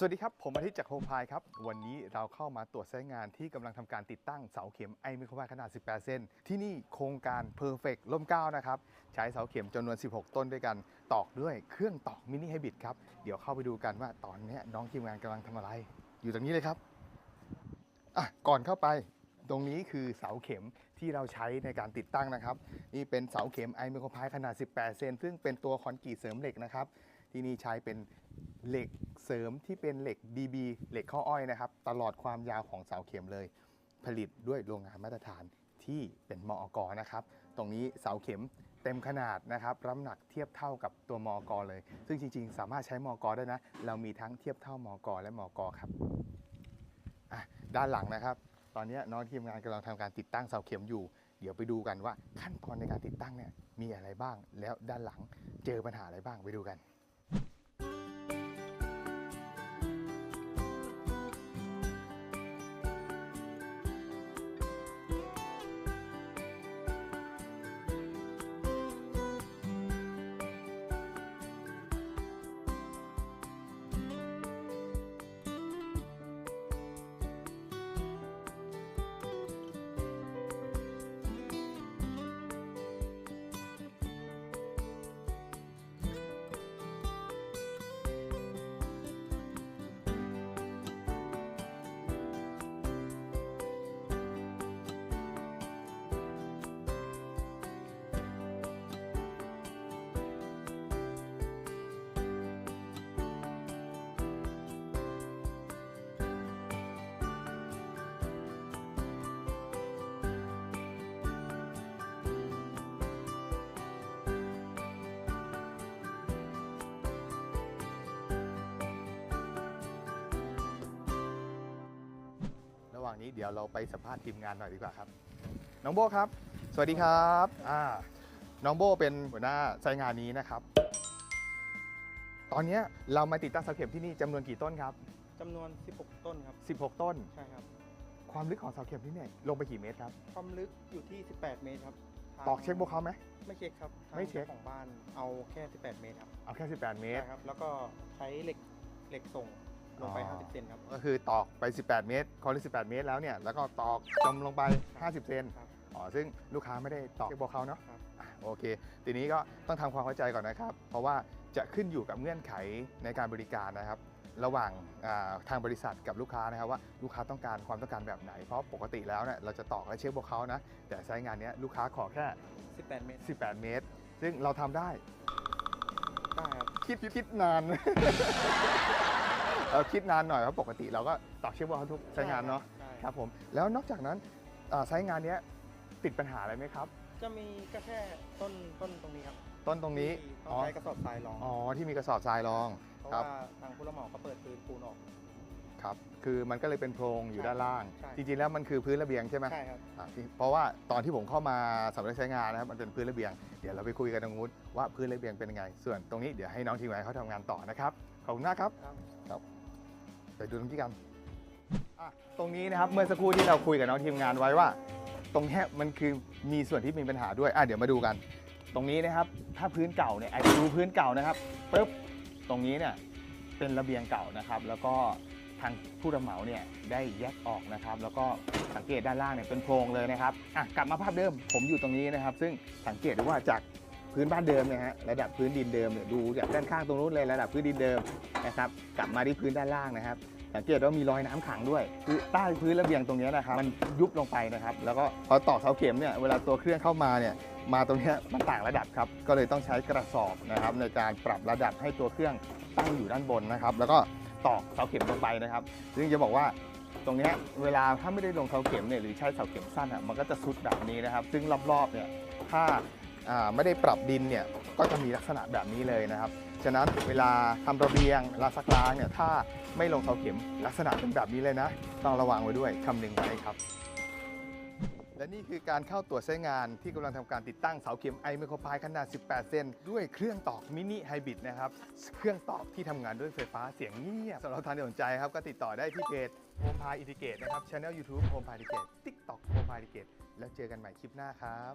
สวัสดีครับ ผมอาทิตย์จากโฮมพายครับ วันนี้เราเข้ามาตรวจใช้งานที่กำลังทำการติดตั้งเสาเข็มไอไมโครพายขนาด 18 เซนที่นี่โครงการ Perfect ล่มเก้านะครับ ใช้เสาเข็มจำนวน 16 ต้นด้วยกัน ตอกด้วยเครื่องตอกมินิไฮบริดครับ เดี๋ยวเข้าไปดูกันว่าตอนนี้น้องทีมงานกำลังทำอะไร อยู่ตรงนี้เลยครับอะก่อนเข้าไปตรงนี้คือเสาเข็มที่เราใช้ในการติดตั้งนะครับ นี่เป็นเสาเข็มไอไมโครพายขนาด 18 เซนซึ่งเป็นตัวคอนกรีตเสริมเหล็กนะครับ ที่นี่ใช้เป็นเหล็กเสริมที่เป็นเหล็ก DB เหล็กข้ออ้อยนะครับ ตลอดความยาวของเสาเข็มเลย ผลิตด้วยโรงงานมาตรฐานที่เป็นมอกนะครับ ตรงนี้เสาเข็มเต็มขนาดนะครับน้ำหนักเทียบเท่ากับตัวมอกเลย ซึ่งจริง ๆ สามารถใช้มอกได้นะ เรามีทั้งเทียบเท่ามอกและมอกครับด้านหลังนะครับ ตอนนี้น้องทีมงานกำลังทำการติดตั้งเสาเข็มอยู่ เดี๋ยวไปดูกันว่าขั้นตอนในการติดตั้งเนี่ยมีอะไรบ้าง แล้วด้านหลังเจอปัญหาอะไรบ้างไปดูกัน ว่างนี้เดี๋ยวเราไปสัมภาษณ์ทีมงานหน่อยดีกว่าครับ น้องโบครับ สวัสดีครับอ่าน้องโบเป็นหัวหน้าสายงานนี้นะครับ ตอนเนี้ยเรามาติดตั้งเสาเข็มที่นี่จำนวนกี่ต้นครับจำนวน 16 ต้นครับ16 ต้น ใช่ครับ ความลึกของเสาเข็มที่เนี่ยลงไปกี่เมตรครับความลึกอยู่ที่ 18 เมตรครับทางตอกเช็คโบวเขาไหม ไม่เช็คครับทางไม่เช็ค จ้าของบ้านเอาแค่ 18 เมตรครับเอาแค่ 18 เมตร ใช่ครับ แล้วก็ใช้เหล็กเหล็กส่ง ลงไปอ๋อ50 เซนครับ ก็คือตอกไป 18 เมตรความลึก18 เมตรแล้วเนี่ย แล้วก็ตอกจมลงไป 50 เซนครับอ๋อ ซึ่งลูกค้าไม่ได้ตอกเช็คโบวเขาเนาะครับอะโอเค ทีนี้ก็ต้องทำความเข้าใจก่อนนะครับ เพราะว่าจะขึ้นอยู่กับเงื่อนไขในการบริการนะครับระหว่างอ่าทางบริษัทกับลูกค้านะครับว่าลูกค้าต้องการความต้องการแบบไหน เพราะปกติแล้วเนี่ยเราจะตอกและเช็คพวกเขานะ แต่ใช้งานเนี้ยลูกค้าขอแค่ 18 เมตร 18 เมตร ซึ่งเราทำได้ได้ครับคิดคิดนาน เราคิดนานหน่อยเพราะปกติเราก็ตอกเช็คพวกเขาทุกใช้งานเนาะใช่ครับผมแล้วนอกจากนั้นอ่าใช้งานเนี้ยติดปัญหาอะไรไหมครับ จะมีก็แค่ต้นต้นตรงนี้ครับต้นตรงนี้ที่ต้อ๋องอใช้กระสอบทรายรองอ๋อที่มีกระสอบทรายรอง เพราะครับ ว่าทางผู้รับเหมาเขาเปิดพื้นปูนออก ครับคือมันก็เลยเป็นโพรงอยู่ใช่ด้านล่าง ใช่ จริงๆแล้วมันคือพื้นระเบียงใช่ไหมใช่ครับ อะที่เพราะว่าตอนที่ผมเข้ามาสำหรับใช้งานนะครับมันเป็นพื้นระเบียงเดี๋ยวเราไปคุยกันตรงนู้นว่าพื้นระเบียงเป็นยังไง ส่วนตรงนี้เดี๋ยวให้น้องทีมงานเขาทำงานต่อนะครับขอบคุณมากครับ ครับ ไปดูตรงนี้กันตรงนี้นะครับเมื่อสักครู่ที่เราคุยกับน้องทีมงานไว้ว่า ตรงนี้มันคือมีส่วนที่มีปัญหาด้วยอะเดี๋ยวมาดูกัน ตรงนี้นะครับ ถ้าพื้นเก่าเนี่ยอาจจะดูพื้นเก่านะครับปุ๊บตรงนี้เนี่ยเป็นระเบียงเก่านะครับ แล้วก็ทางผู้รับเหมาเนี่ยได้แยกออกนะครับ แล้วก็สังเกตด้านล่างเนี่ยเป็นโพรงเลยนะครับอะกลับมาภาพเดิมผมอยู่ตรงนี้นะครับ ซึ่งสังเกตได้ว่าจาก พื้นบ้านเดิมเนี่ยฮะระดับพื้นดินเดิมเนี่ยดูจากด้านข้างตรงนู้นเลยระดับพื้นดินเดิมนะครับกลับมาที่พื้นด้านล่างนะครับสังเกตว่ามีรอยน้ำขังด้วย คือใต้พื้นระเบียงตรงนี้นะครับมันยุบลงไปนะครับ แล้วก็พอตอกเสาเข็มเนี่ยเวลาตัวเครื่องเข้ามาเนี่ยมาตรงนี้มันต่างระดับครับก็เลยต้องใช้กระสอบนะครับในการปรับระดับให้ตัวเครื่องตั้งอยู่ด้านบนนะครับ แล้วก็ตอกเสาเข็มลงไปนะครับ ซึ่งจะบอกว่าตรงนี้เวลาถ้าไม่ได้ลงเสาเข็มเนี่ยหรือใช้เสาเข็มสั้นอะมันก็จะซุดแบบนี้นะครับ ซึ่งรอบๆเนี่ยถ้า ไม่ได้ปรับดินเนี่ยก็จะมีลักษณะแบบนี้เลยนะครับ ฉะนั้นเวลาทำระเบียงลาซักล้างเนี่ยถ้าไม่ลงเสาเข็มลักษณะเป็นแบบนี้เลยนะ ต้องระวังไว้ด้วยคำนึงไว้ครับ และนี่คือการเข้าตรวจใช้งานที่กำลังทำการติดตั้งเสาเข็มไอไมโครพายขนาด 18 เซนด้วยเครื่องตอกมินิไฮบริดนะครับ เครื่องตอกที่ทำงานด้วยไฟฟ้าเสียงเงียบสำหรับท่านที่สนใจครับก็ติดต่อได้ที่เพจโฮมพายอิทิเกตนะครับช anel YouTube โฮมพายอิทิเกต TikTok โฮมพายอิทิเกตแล้วเจอกันใหม่คลิปหน้าครับ